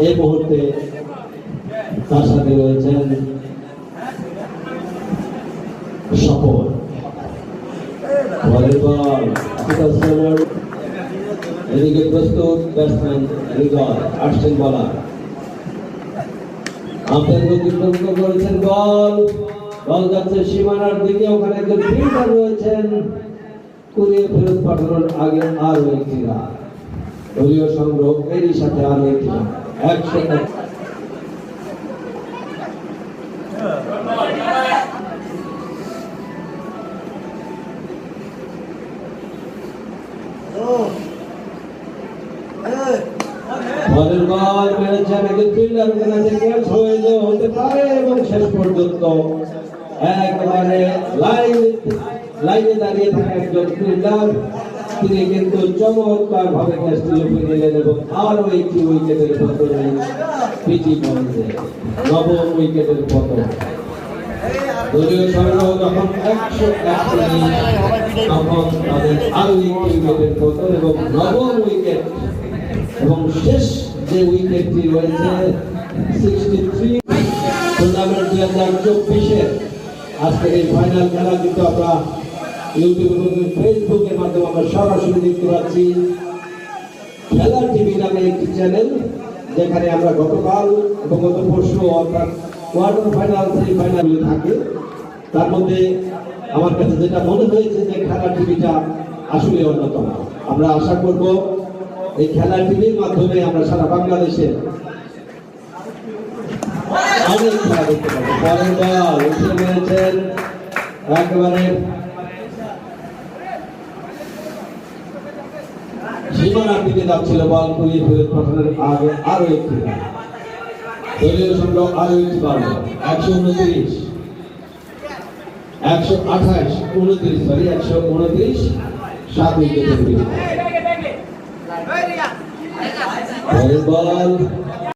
এই মুহূর্তে তার সাথে রয়েছেন এদিকে প্রস্তুত ব্যাটসম্যান আসছেন করেছেন বল বল যাচ্ছে সীমানার দিকে, ওখানে একজন ফিল্ডার রয়েছেন। কুড়িয়ে ফেরত পাঠানোর আগে আরও একটি দলীয় সংগ্রহ এরই সাথে আরও একটি রান একশো এক বলের বল মেরেছেন একজন ফিল্ডার ওখানে থেকে যাওয়া হতে পারে এবং শেষ পর্যন্ত একেবারে লাইন, লাইনে দাঁড়িয়ে থাকা একজন তিনি কিন্তু চমৎকার ভাবে ক্যাচটি নিলেন এবং আরও একটি উইকেটের পতনে পিচি পয়েন্টে নবম উইকেটের পতন। দলীয় সংগ্রহ যখন একশো একত্রিশ তখন তাদের একটি উইকেটের পতন এবং নবম উইকেট এবং শেষ যে উইকেটটি রয়েছে সিক্সটি থ্রি টুর্নামেন্ট দুই হাজার চব্বিশের আজকের এই ফাইনাল খেলা কিন্তু আমরা ইউটিউব ফেসবুকের মাধ্যমে আমরা সরাসরি দেখতে পাচ্ছি খেলার টিভি নামে একটি চ্যানেল, যেখানে আমরা গতকাল এবং গত পরশু অর্থাৎ কোয়ার্টার ফাইনাল সেমি ফাইনাল থাকে। তার মধ্যে আমার কাছে যেটা মনে হয়েছে যে খেলা টিভিটা আসলে অন্যতম। আমরা আশা করব এই খেলা টিভির মাধ্যমে আমরা সারা বাংলাদেশে অনেক খেলা দেখতে পাবো। পরের বল উঠে একেবারে সীমানার দিকে যাচ্ছিল বল কুড়িয়ে ফেরত পাঠানোর আগে আরও একটি রান দলীয় সংগ্রহ আরও একটি একশো উনত্রিশ একশো আঠাশ উনত্রিশ সরি একশো উনত্রিশ সাত উইকেটের বল